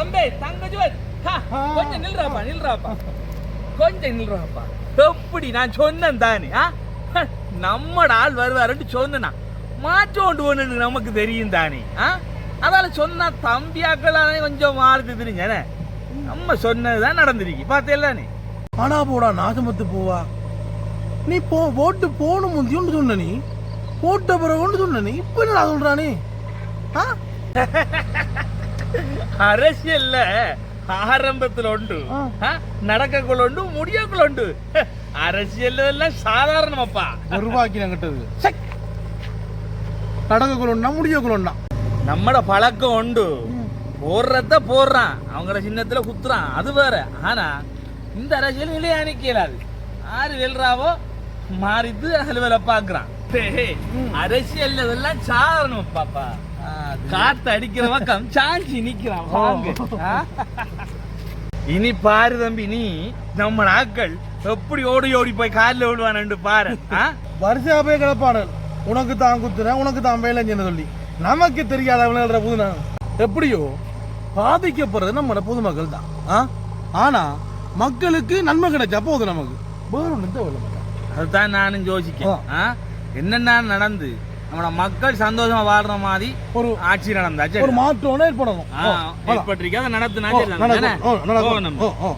தம்பி ஆ. கொஞ்சம் நில்றாப்பா நில்றாப்பா. கொஞ்சம் நில்றாப்பா. எப்படி நான் சொன்னேன் தானே நம்மட ஆள் வருவாருன்னு சொன்னா மாற்றோண்டு ஒண்ணு நமக்கு தெரியும் தானே ஆ? அதால சொன்னா தம்பியாக்களானே கொஞ்சம் மாறுது தெரிஞ்சானே? நம்ம சொன்னதுதான் நடந்திருக்கு. பார்த்தேல்ல நீ ஆனா போடா நாசமத்து போவா. நீ போ போட்டு போகணும் முந்தியோன்னு சொன்ன நீ போட்ட பிறகு சொன்ன நீ இப்ப என்ன சொல்றா நீ ஆ? அரசியல்ல ஆரம்பத்துல உண்டு? நடக்கக்குள்ள உண்டு முடியக்குள்ள உண்டு அரசியல் எல்லாம் சாதாரணமாப்பா. ஒரு ரூபாய்க்கு நான் கட்டது. சக். நடக்க குழந்தான் முடிய குழந்தான் நம்மட பழக்கம் உண்டு. போடுறத போடுறான். அவங்கள சின்னத்துல குத்துறான். அது வேற. ஆனா இந்த அரசியல் நிலையானிக்க இயலாது. ஆறு வெல்றாவோ மாறித்து அலுவல பாக்குறான் அரசியல் இதெல்லாம் சாதாரணம் பாப்பா காத்து அடிக்கிற பக்கம் சாஞ்சி நிக்கிறான்? இனி பாரு தம்பி நீ நம்ம நாட்கள் எப்படி ஓடி ஓடி போய் காலில் ஓடுவானு பாரு? வரிசையா போய் கிடப்பானல் உனக்கு தான் குத்துறேன் உனக்கு தான் வேலை சொல்லி. நமக்கு தெரியாத விளையாடுற புது எப்படியோ பாதிக்கப்படுறது நம்ம பொதுமக்கள் தான். ஆ? ஆனா மக்களுக்கு நன்மை கிடைச்சா போதும் நமக்கு. வேற மச்சான். அதுதான் நானும் யோசிக்கேன். ஆ? என்னென்ன நடந்து நம்மளோட மக்கள் சந்தோஷமா வாழ்ற மாதிரி ஒரு ஆட்சி நடந்தாச்சு. ஒரு மாற்றம் ஏற்படணும். ஆ, ஓ,